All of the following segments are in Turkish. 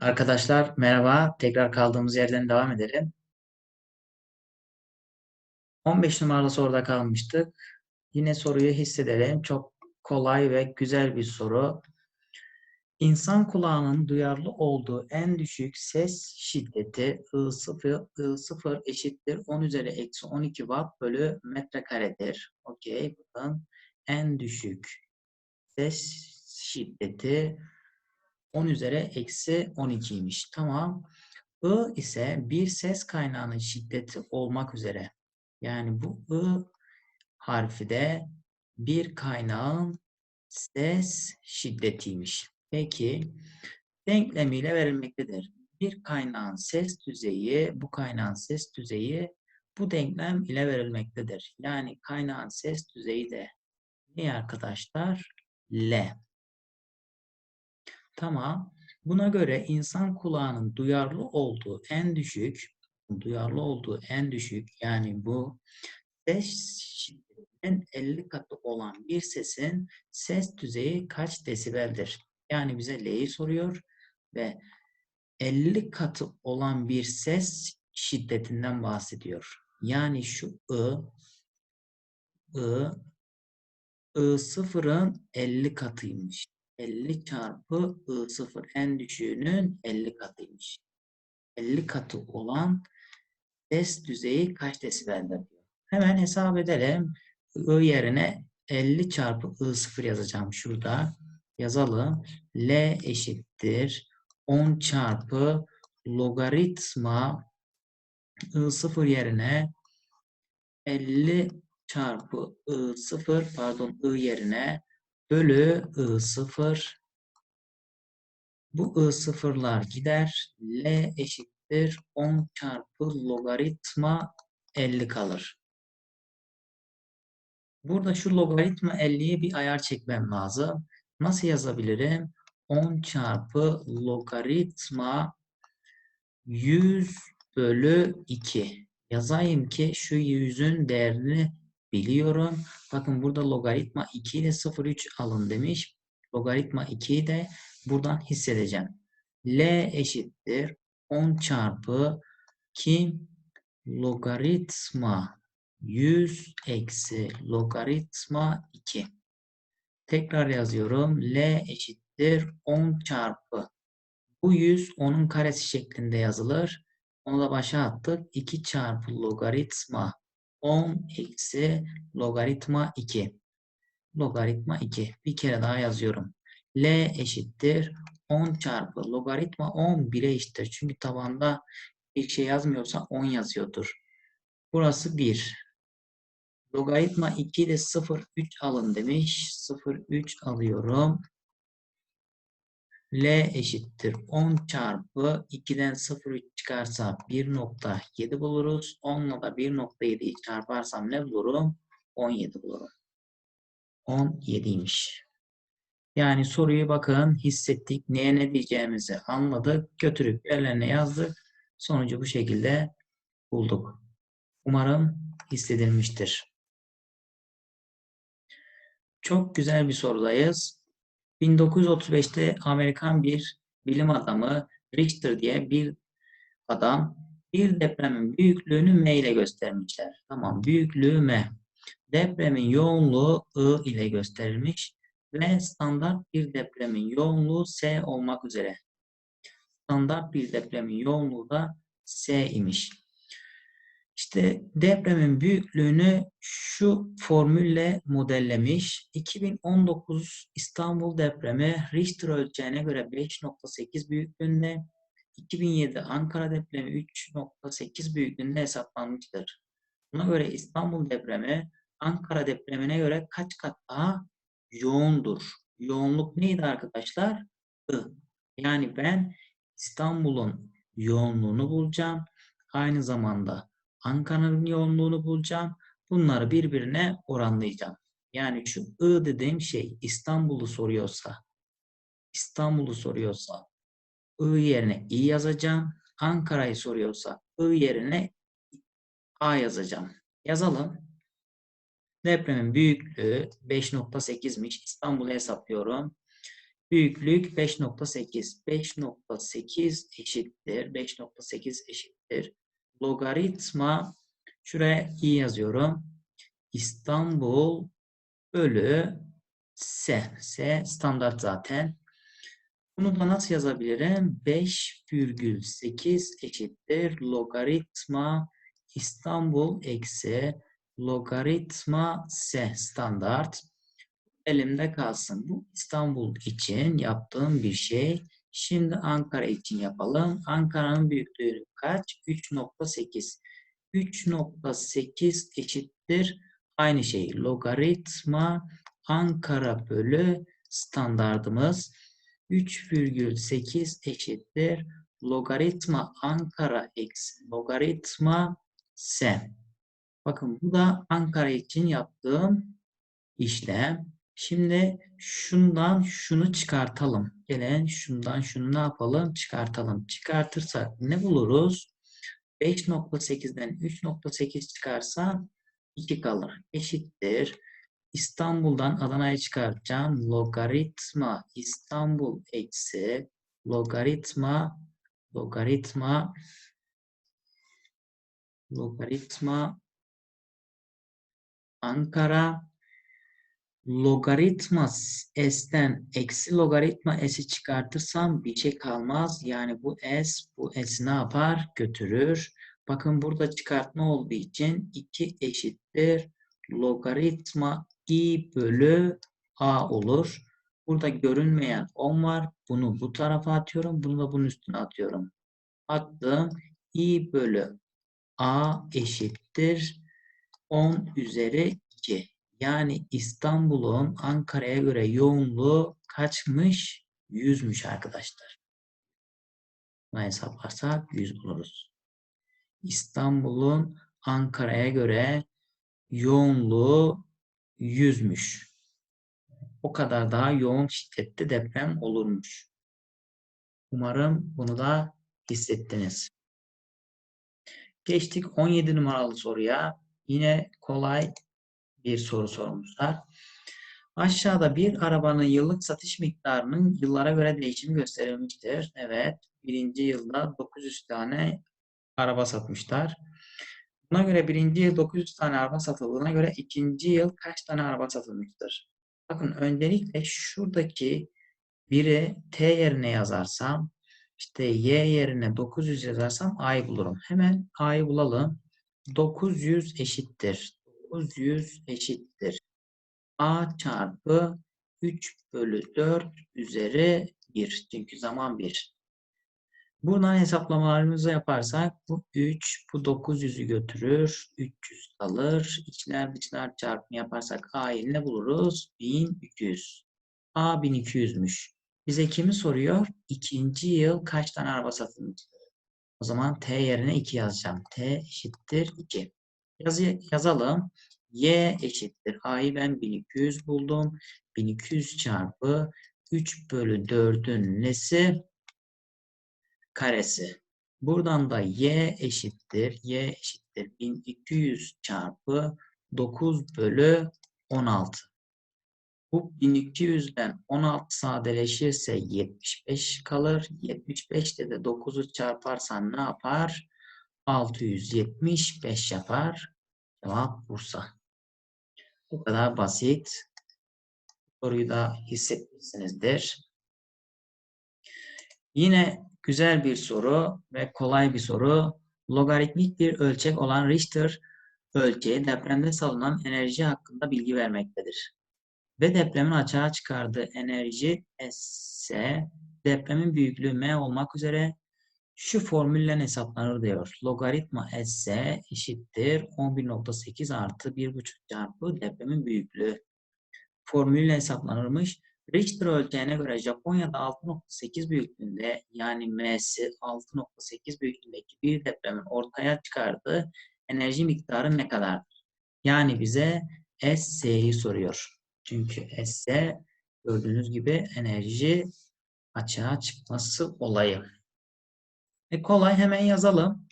Arkadaşlar merhaba. Tekrar kaldığımız yerden devam edelim. 15 numaralı soruda kalmıştık. Yine soruyu hissedelim. Çok kolay ve güzel bir soru. İnsan kulağının duyarlı olduğu en düşük ses şiddeti I0, I0 eşittir 10 üzeri eksi 12 watt bölü metrekaredir. Okey. Buradan en düşük ses şiddeti 10 üzeri eksi 12'ymiş. Tamam. I ise bir ses kaynağının şiddeti olmak üzere. Yani bu I harfi de bir kaynağın ses şiddetiymiş. Peki denklemiyle verilmektedir. Bir kaynağın ses düzeyi, bu kaynağın ses düzeyi bu denklem ile verilmektedir. Yani kaynağın ses düzeyi de ne arkadaşlar? L. Tamam. Buna göre insan kulağının duyarlı olduğu en düşük, duyarlı olduğu en düşük yani bu ses şiddetinin 50 katı olan bir sesin ses düzeyi kaç desibeldir? Yani bize L'yi soruyor ve 50 katı olan bir ses şiddetinden bahsediyor. Yani şu I, I, I sıfırın 50 katıymış. 50 çarpı I0 en düşüğünün 50 katıymış. 50 katı olan ses düzeyi kaç desibeldir diyor. Hemen hesap edelim. I yerine 50 çarpı I0 yazacağım şurada. Yazalım. L eşittir 10 çarpı logaritma I0 yerine 50 çarpı I0 pardon I yerine bölü I0 bu I0'lar gider. L eşittir 10 çarpı logaritma 50 kalır. Burada şu logaritma 50'ye bir ayar çekmem lazım. Nasıl yazabilirim? 10 çarpı logaritma 100 bölü 2. Yazayım ki şu 100'ün değerini biliyorum. Bakın burada logaritma 2 ile 0,3 alın demiş. Logaritma 2'yi de buradan hissedeceğim. L eşittir 10 çarpı kim? Logaritma 100 eksi logaritma 2. Tekrar yazıyorum. L eşittir 10 çarpı. Bu 100 onun karesi şeklinde yazılır. Onu da başa attık. 2 çarpı logaritma 10 eksi logaritma 2. Logaritma 2. Bir kere daha yazıyorum. L eşittir 10 çarpı logaritma 10 1'e eşittir. Çünkü tabanda bir şey yazmıyorsa 10 yazıyordur. Burası 1. Logaritma 2 de 0,3 alın demiş. 0,3 alıyorum. L eşittir 10 çarpı 2'den 0,3 çıkarsa 1.7 buluruz. 10 ile de 1.7'yi çarparsam ne bulurum? 17 bulurum. 17'ymiş. Yani soruyu bakın hissettik. Neye ne diyeceğimizi anladık. Götürüp yerlerine yazdık. Sonucu bu şekilde bulduk. Umarım hissedilmiştir. Çok güzel bir sorudayız. 1935'te Amerikan bir bilim adamı Richter diye bir adam bir depremin büyüklüğünü M ile göstermişler. Tamam büyüklüğü M. Depremin yoğunluğu I ile gösterilmiş ve standart bir depremin yoğunluğu S olmak üzere. Standart bir depremin yoğunluğu da S imiş. İşte depremin büyüklüğünü şu formülle modellemiş. 2019 İstanbul depremi Richter ölçeğine göre 5.8 büyüklüğünde, 2007 Ankara depremi 3.8 büyüklüğünde hesaplanmıştır. Buna göre İstanbul depremi Ankara depremine göre kaç kat daha yoğundur? Yoğunluk neydi arkadaşlar? I. Yani ben İstanbul'un yoğunluğunu bulacağım. Aynı zamanda Ankara'nın yoğunluğunu bulacağım. Bunları birbirine oranlayacağım. Yani şu I dediğim şey İstanbul'u soruyorsa, İstanbul'u soruyorsa I yerine I yazacağım. Ankara'yı soruyorsa I yerine A yazacağım. Yazalım. Depremin büyüklüğü 5.8'miş. İstanbul'u hesaplıyorum. Büyüklük 5.8. 5.8 eşittir. 5.8 eşittir. Logaritma şuraya i yazıyorum. İstanbul bölü S. S standart zaten. Bunu da nasıl yazabilirim? 5,8 eşittir. Logaritma İstanbul eksi logaritma S standart elimde kalsın. Bu İstanbul için yaptığım bir şey. Şimdi Ankara için yapalım. Ankara'nın büyüklüğü kaç? 3.8. 3.8 eşittir. Aynı şey. Logaritma Ankara bölü standardımız 3,8 eşittir. Logaritma Ankara eksi logaritma S. Bakın bu da Ankara için yaptığım işlem. Şimdi şundan şunu çıkartalım. Gelen şundan şunu ne yapalım? Çıkartalım. Çıkartırsak ne buluruz? 5.8'den 3.8 çıkarsa 2 kalır. Eşittir. İstanbul'dan Adana'ya çıkartacağım. Logaritma İstanbul eksi logaritma logaritma logaritma Ankara logaritma s'ten eksi logaritma s'i çıkartırsam bir şey kalmaz. Yani bu s bu s'i ne yapar? Götürür. Bakın burada çıkartma olduğu için 2 eşittir logaritma i bölü a olur. Burada görünmeyen 10 var. Bunu bu tarafa atıyorum. Bunu da bunun üstüne atıyorum. Attım. i bölü a eşittir 10 üzeri 2. Yani İstanbul'un Ankara'ya göre yoğunluğu kaçmış? 100'müş arkadaşlar. Bunu hesaplarsak 100 buluruz. İstanbul'un Ankara'ya göre yoğunluğu 100'müş. O kadar daha yoğun şiddette deprem olurmuş. Umarım bunu da hissettiniz. Geçtik 17 numaralı soruya. Yine kolay bir soru sormuşlar. Aşağıda bir arabanın yıllık satış miktarının yıllara göre değişimi gösterilmiştir. Evet. Birinci yılda 900 tane araba satmışlar. Buna göre birinci yıl 900 tane araba satıldığına göre ikinci yıl kaç tane araba satılmıştır? Bakın öncelikle şuradaki biri T yerine yazarsam işte Y yerine 900 yazarsam A'yı bulurum. Hemen A'yı bulalım. 900 eşittir. 900 eşittir. A çarpı 3 bölü 4 üzeri 1. Çünkü zaman 1. Buradan hesaplamalarımızı yaparsak bu 3, bu 900'ü götürür. 300 kalır. İçler dışlar çarpımı yaparsak A'yı ne buluruz? 1200. A 1200'müş. Bize kimi soruyor? İkinci yıl kaç tane araba satılmış? O zaman T yerine 2 yazacağım. T eşittir 2. Yazı, yazalım. Y eşittir. A'yı ben 1200 buldum. 1200 çarpı 3 bölü 4'ün nesi? Karesi. Buradan da Y eşittir. Y eşittir. 1200 çarpı 9 bölü 16. Bu 1200'den 16 sadeleşirse 75 kalır. 75'te de 9'u çarparsan ne yapar? 675 yapar. Cevap Bursa. Bu kadar basit. Soruyu da hissetmişsinizdir. Yine güzel bir soru ve kolay bir soru. Logaritmik bir ölçek olan Richter ölçeği depremde salınan enerji hakkında bilgi vermektedir. Ve depremin açığa çıkardığı enerji S, depremin büyüklüğü M olmak üzere şu formülle hesaplanır diyor. Logaritma S eşittir 11.8 artı 1.5 çarpı depremin büyüklüğü. Formülle hesaplanırmış. Richter ölçeğine göre Japonya'da 6.8 büyüklüğünde yani M'si 6.8 büyüklüğündeki bir depremin ortaya çıkardığı enerji miktarı ne kadardır? Yani bize SS'yi soruyor. Çünkü S gördüğünüz gibi enerji açığa çıkması olayı. E kolay hemen yazalım.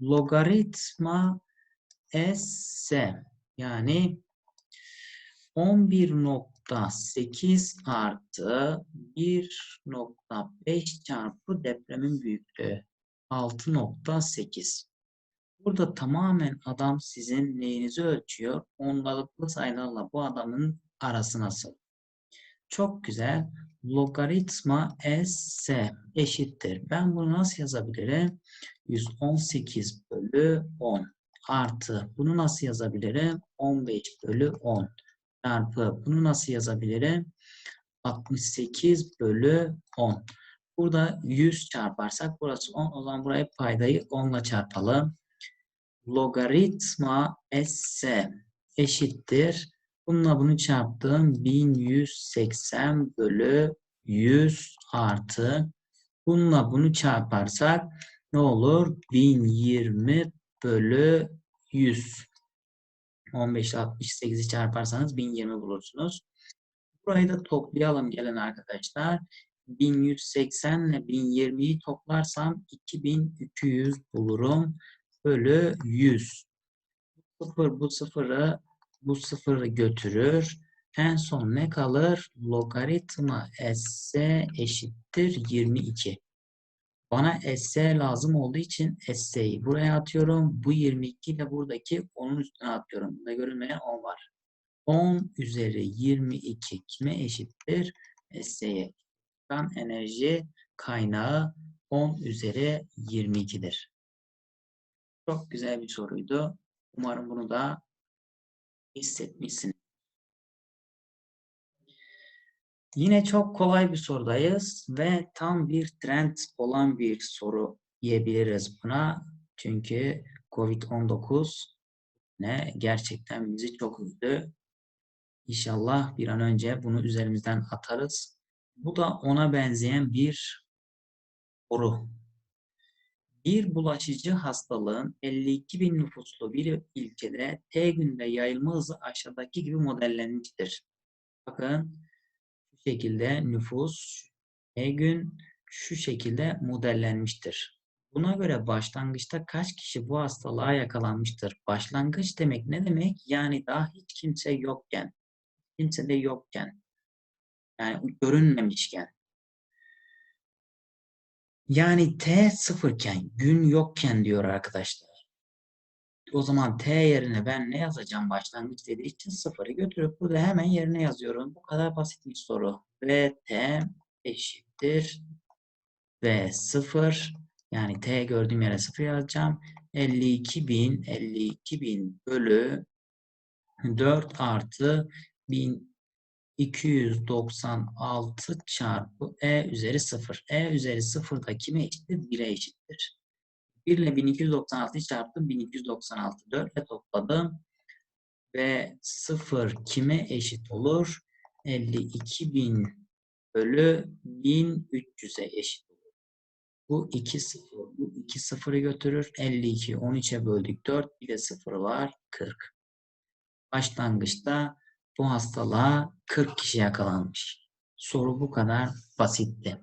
Logaritma S yani 11. 6.8 artı 1.5 çarpı depremin büyüklüğü 6.8. Burada tamamen adam sizin neyinizi ölçüyor? Ondalıklı sayılarla bu adamın arası nasıl? Çok güzel. Logaritma s eşittir. Ben bunu nasıl yazabilirim? 118 bölü 10 artı bunu nasıl yazabilirim? 15 bölü 10 çarpı bunu nasıl yazabilirim? 68 bölü 10. Burada 100 çarparsak burası 10. O zaman burayı paydayı 10 ile çarpalım. Logaritma s eşittir. Bununla bunu çarptım. 1180 bölü 100 artı. Bununla bunu çarparsak ne olur? 1020 bölü 100. 15 ile 68'i çarparsanız 1020 bulursunuz. Burayı da toplayalım gelin arkadaşlar. 1180 ile 1020'yi toplarsam 2200 bulurum. Bölü 100. Bu sıfır bu sıfırı bu sıfırı götürür. En son ne kalır? Logaritma s eşittir 22. Bana S lazım olduğu için S'yi buraya atıyorum. Bu 22 ile buradaki 10'un üstüne atıyorum. Burada görünmeyen 10 var. 10 üzeri 22 kime eşittir? S'ye. Çıkan enerji kaynağı 10 üzeri 22'dir. Çok güzel bir soruydu. Umarım bunu da hissetmişsiniz. Yine çok kolay bir sorudayız ve tam bir trend olan bir soru diyebiliriz buna. Çünkü Covid-19 ne gerçekten bizi çok üzdü. İnşallah bir an önce bunu üzerimizden atarız. Bu da ona benzeyen bir soru. Bir bulaşıcı hastalığın 52 bin nüfuslu bir ilçede T günde yayılma hızı aşağıdaki gibi modellenmiştir. Bakın şu şekilde nüfus T gün şu şekilde modellenmiştir. Buna göre başlangıçta kaç kişi bu hastalığa yakalanmıştır? Başlangıç demek ne demek? Yani daha hiç kimse yokken, kimse de yokken, yani görünmemişken. Yani T sıfırken, gün yokken diyor arkadaşlar. O zaman T yerine ben ne yazacağım başlangıç dediği için sıfırı götürüp burada hemen yerine yazıyorum. Bu kadar basit bir soru. Ve T eşittir ve sıfır yani T gördüğüm yere sıfır yazacağım. 52 bin 52 bin bölü 4 artı 1296 çarpı E üzeri 0. E üzeri 0 da kime eşittir? 1'e eşittir. 1 ile 1296 çarptım. 1296 4 ile topladım. Ve 0 kime eşit olur? 52.000 bölü 1300'e eşit olur. Bu 2 0. Bu 2 0'ı götürür. 52 13'e böldük 4. Bir de 0 var. 40. Başlangıçta bu hastalığa 40 kişi yakalanmış. Soru bu kadar basitti.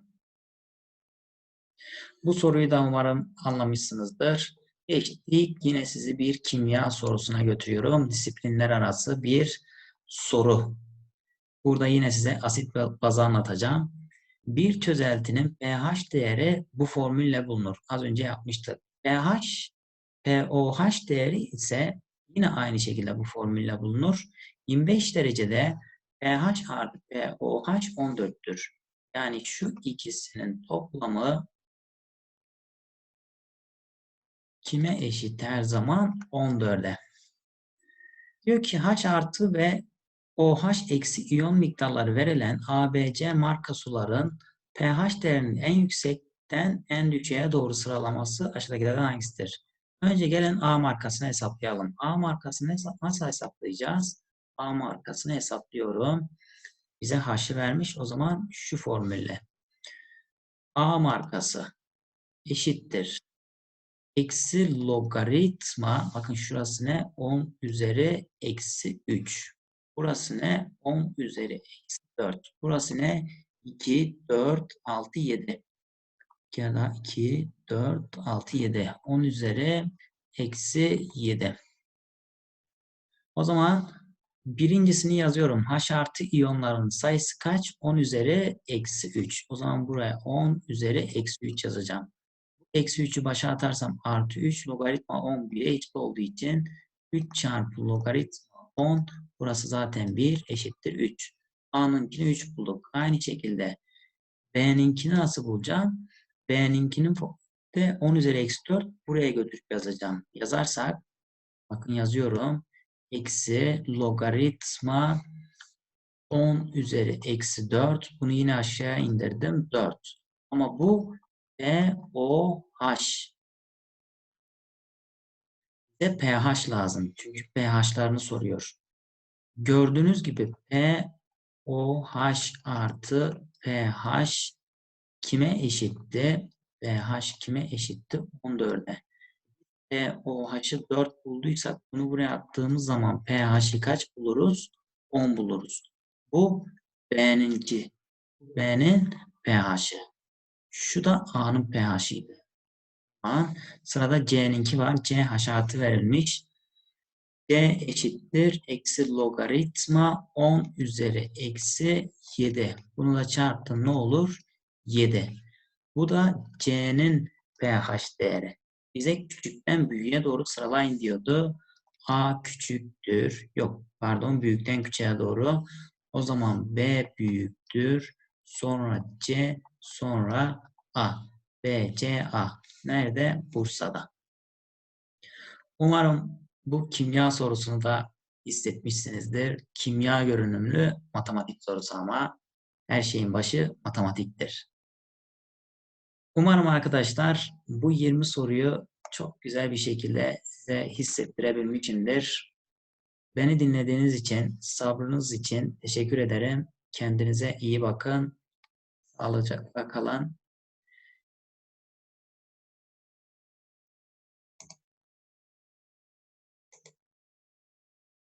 Bu soruyu da umarım anlamışsınızdır. Geçtik. Yine sizi bir kimya sorusuna götürüyorum. Disiplinler arası bir soru. Burada yine size asit bazı anlatacağım. Bir çözeltinin pH değeri bu formülle bulunur. Az önce yapmıştık. pH, pOH değeri ise yine aynı şekilde bu formülle bulunur. 25 derecede pH artı pOH 14'tür. Yani şu ikisinin toplamı kime eşit her zaman? 14'e. Diyor ki H artı ve OH eksi iyon miktarları verilen ABC marka suların pH değerinin en yüksekten en düşüğe doğru sıralaması aşağıdakilerden hangisidir? Önce gelen A markasını hesaplayalım. A markasını nasıl hesaplayacağız? A markasını hesaplıyorum. Bize H'ı vermiş. O zaman şu formülle. A markası eşittir. Eksi logaritma. Bakın şurası ne? 10 üzeri eksi 3. Burası ne? 10 üzeri eksi 4. Burası ne? 2, 4, 6, 7. Ya da 2, 4, 6, 7. 10 üzeri eksi 7. O zaman Birincisini yazıyorum. H artı iyonların sayısı kaç? 10 üzeri eksi 3. O zaman buraya 10 üzeri eksi 3 yazacağım. Eksi 3'ü başa atarsam artı 3 logaritma 11'e eşit olduğu için 3 çarpı logaritma 10 burası zaten 1 eşittir 3. A'nınkini 3 bulduk. Aynı şekilde B'ninkini nasıl bulacağım? B'ninkinin de 10 üzeri eksi 4 buraya götürüp yazacağım. Yazarsak bakın yazıyorum. Eksi logaritma 10 üzeri eksi 4. Bunu yine aşağıya indirdim. 4. Ama bu B, O, H. Bize pH lazım. Çünkü pH'larını soruyor. Gördüğünüz gibi P, O, H artı pH kime eşitti? pH kime eşitti? 14'e. pOH'ı 4 bulduysak bunu buraya attığımız zaman pH'i kaç buluruz? 10 buluruz. Bu B'ninki. B'nin pH'i. Şu da A'nın pH'iydi. A. Sırada C'ninki var. C haşatı verilmiş. C eşittir. Eksi logaritma 10 üzeri eksi 7. Bunu da çarptım ne olur? 7. Bu da C'nin pH değeri. Bize küçükten büyüğe doğru sıralayın diyordu. A küçüktür. Yok pardon büyükten küçüğe doğru. O zaman B büyüktür. Sonra C sonra A. B, C, A. Nerede? Bursa'da. Umarım bu kimya sorusunu da hissetmişsinizdir. Kimya görünümlü matematik sorusu ama her şeyin başı matematiktir. Umarım arkadaşlar bu 20 soruyu çok güzel bir şekilde size hissettirebilmişimdir. Beni dinlediğiniz için, sabrınız için teşekkür ederim. Kendinize iyi bakın. Sağlıcakla kalın.